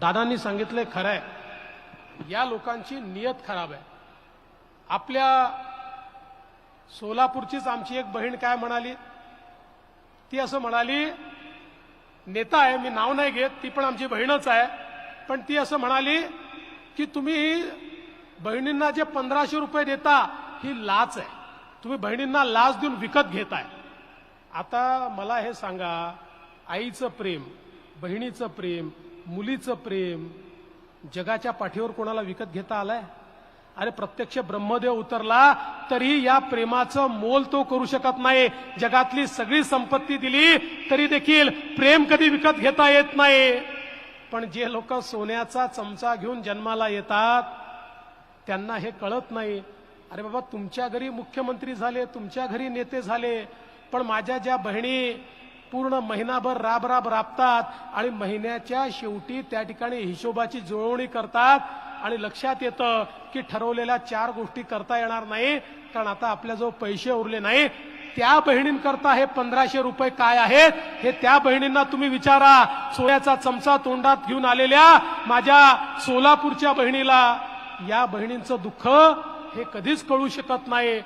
दादांनी सांगितलंय खरं आहे या लोकांची नियत खराब आहे. आपल्या सोलापूरचीच आमची एक बहीण काय म्हणाली? ती असं म्हणाली नेता आहे मी नाव नाही घेत ती पण आमची बहीणच आहे. पण ती असं म्हणाली की तुम्ही बहिणींना जे पंधराशे रुपये देता ही लाच आहे. तुम्ही बहिणींना लाच देऊन विकत घेताय. आता मला हे सांगा आईचं प्रेम बहिणीचं प्रेम मुलीचं प्रेम जगाच्या पाठीवर कोणाला विकत घेता आलाय? अरे प्रत्यक्ष ब्रह्मदेव उतरला तरी या प्रेमाचं मोल तो करू शकत नाही. जगातली सगळी संपत्ती दिली तरी देखील प्रेम कधी विकत घेता येत नाही. पण जे लोक सोन्याचा चमचा घेऊन जन्माला येतात त्यांना हे कळत नाही. अरे बाबा तुमच्या घरी मुख्यमंत्री झाले तुमच्या घरी नेते झाले पण माझ्या ज्या बहिणी पूर्ण महिनाभर राब राब राबतात आणि महिन्याच्या शेवटी त्या ठिकाणी हिशोबाची जुळवणी करतात. आणि लक्षात येतं की ठरवलेल्या चार गोष्टी करता येणार नाही कारण आता आपल्याजवळ पैसे उरले नाही. त्या बहिणींकरता हे पंधराशे रुपये काय आहेत हे त्या बहिणींना तुम्ही विचारा. सोन्याचा चमचा तोंडात घेऊन आलेल्या माझ्या सोलापूरच्या बहिणीला या बहिणींचं दुःख हे कधीच कळू शकत नाही.